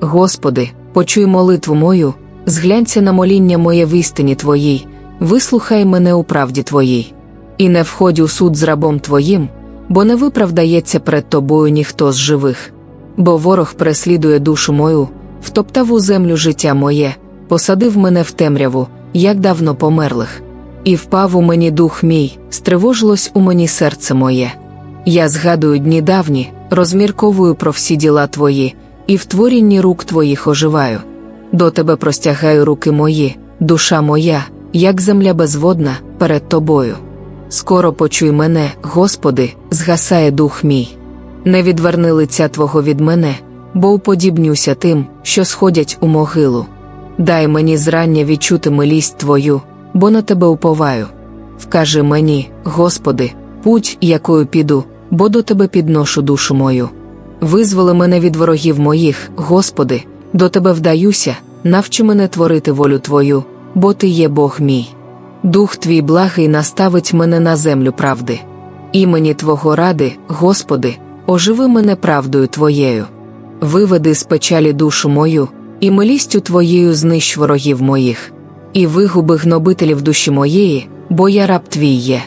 Господи, почуй молитву мою, зглянься на моління моє в істині Твоїй, вислухай мене у правді Твоїй. І не входь у суд з рабом Твоїм, бо не виправдається перед тобою ніхто з живих. Бо ворог переслідує душу мою, втоптав у землю життя моє, посадив мене в темряву, як давно померлих. І впав у мені дух мій, стривожилось у мені серце моє. Я згадую дні давні, розмірковую про всі діла твої, і в творінні рук твоїх оживаю. До тебе простягаю руки мої, душа моя, як земля безводна, перед тобою. Скоро почуй мене, Господи, згасає дух мій. Не відверни лиця Твого від мене, бо уподібнюся тим, що сходять у могилу. Дай мені зрання відчути милість Твою, бо на тебе уповаю. Вкажи мені, Господи, путь, якою піду, бо до Тебе підношу душу мою. Визволи мене від ворогів моїх, Господи, до Тебе вдаюся, навчи мене творити волю Твою, бо Ти є Бог мій. Дух твій благий наставить мене на землю правди. Імені Твого ради, Господи, оживи мене правдою Твоєю. Виведи з печалі душу мою, і милістю Твоєю знищ ворогів моїх, і вигуби гнобителів душі моєї, бо я раб твій є.